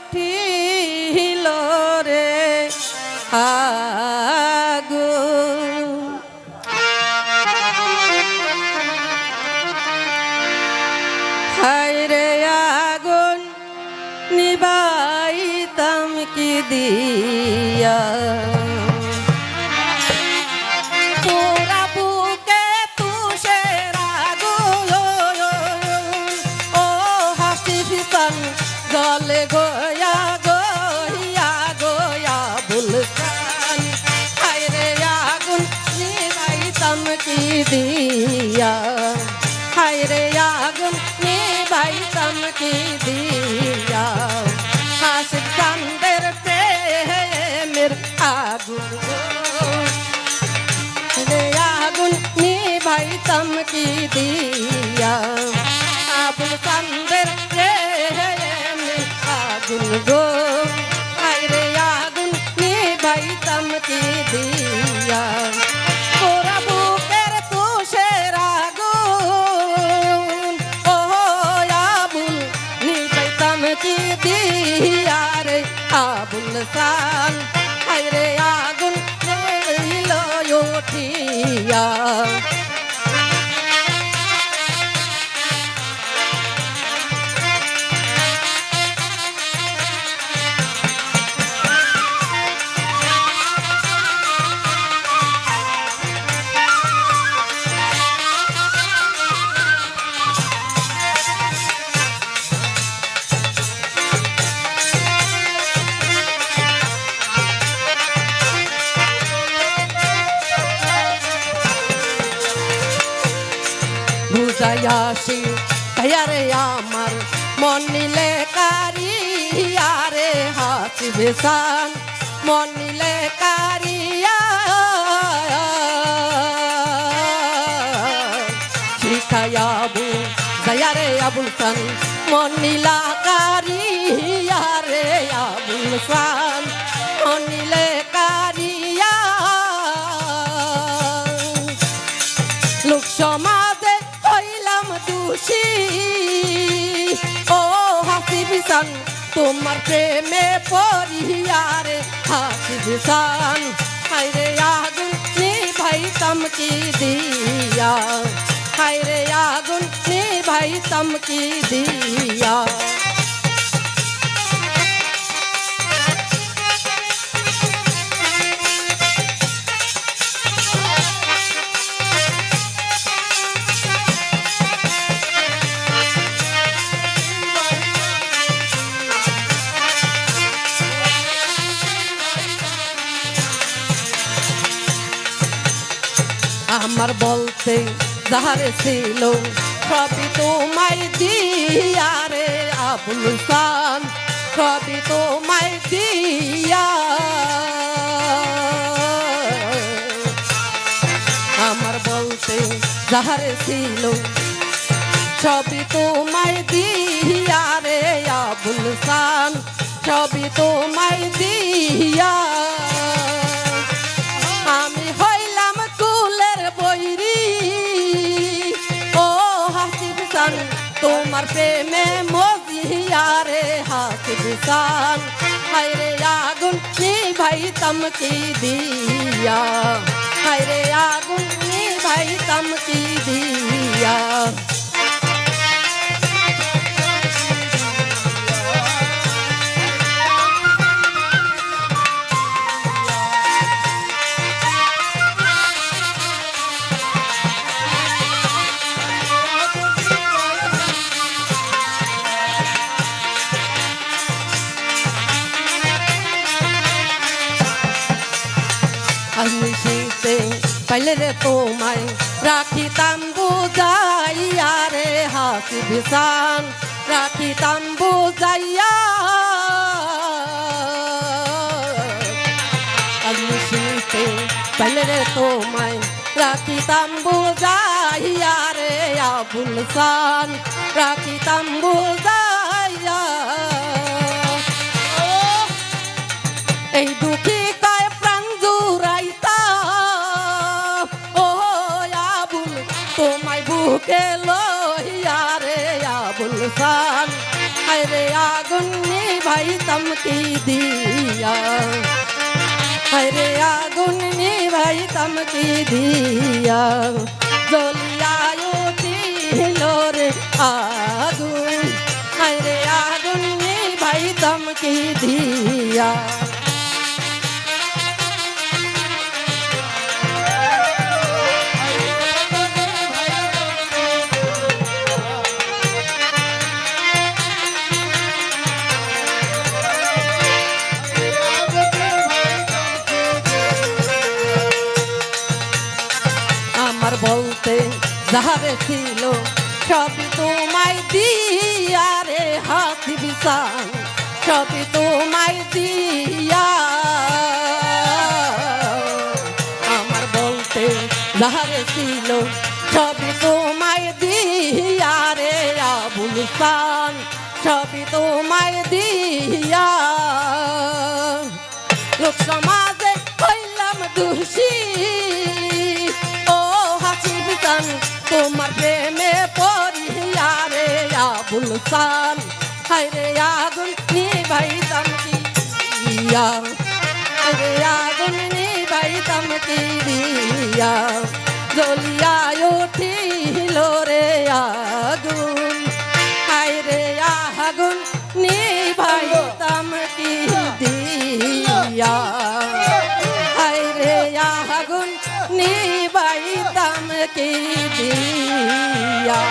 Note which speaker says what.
Speaker 1: ঘটিল রে আগু রে আগুন নিবাইতাম কি দিয়া? গলে গয়া গয়া গয়া বুলসান হায়রে আগুন নিভাই তমকি দিয়া। হায়রে আগুন নিভাই তমকি দিয়া। আবুল বুঝাইয়াসি তাইয়ারে আমার মন নিলে কারিয়ারে হাসি বেসান মন নিলে কারিয়া শিখায়াবু দয়ারে আবুল খান মন নীলা কারিয়ারে আবুল খান তোমার প্রেমে পরিয়ারে হাসি বিসান হাইরে আগুন ভাই তমকি দিয়া। হাইরে আগুন ভাই তমকি দিয়া। আমার বলতে যাহারে ছিল, সবই তোমায় দিয়া রে আবুল সান। সবই তোমায় দিয়া। আমার বলতে যাহারে ছিল, সবই তোমায় দিয়া রে আবুল সান। সবই তোমায় দিয়া। সান তোমার প্রেমে মজিয়ারে হাসিব সান হায়রে আগুন ভাই তমকি দিয়া হায়রে আগুন ভাই তমকি দিয়া আমি পাইলে রে, তোমায় রাখিতাম বুঝাইয়া রে হাসি বিসান রাখিতাম বুঝাইয়া। আমি শীতে পাইলে রে, তোমায় রাখিতাম বুঝাইয়া রে, আবুল সান রাখিতাম বুঝাইয়া বুকে লইয়া রে আবুল খান হায় রে আগুন ভাই তমকি দিয়া? হায় রে আগুন ভাই তমকি দিয়া? জ্বলিয়া উঠিল রে আগুন। হায় রে আগুন ভাই তমকি দিয়া? যাহারে ছিল সবই তোমায় দিয়া রে হাতি বিশাল সবই তোমায় দিয়া। আমার বলতে যাহারে ছিল সবই তোমায় দিয়া রে আবুল সান সবই তোমায় দিয়া। লোক সমাজে হইলাম দোষী। সান হায়রে আগুন নিভাইতাম কি দিয়া হায়রে আগুন নিভাইতাম কি দিয়া। জ্বলিয়া উঠিল রে আগুন। হায়রে আগুন নিভাইতাম কি দিয়া। হায়রে আগুন নিভাইতাম কি দিয়া।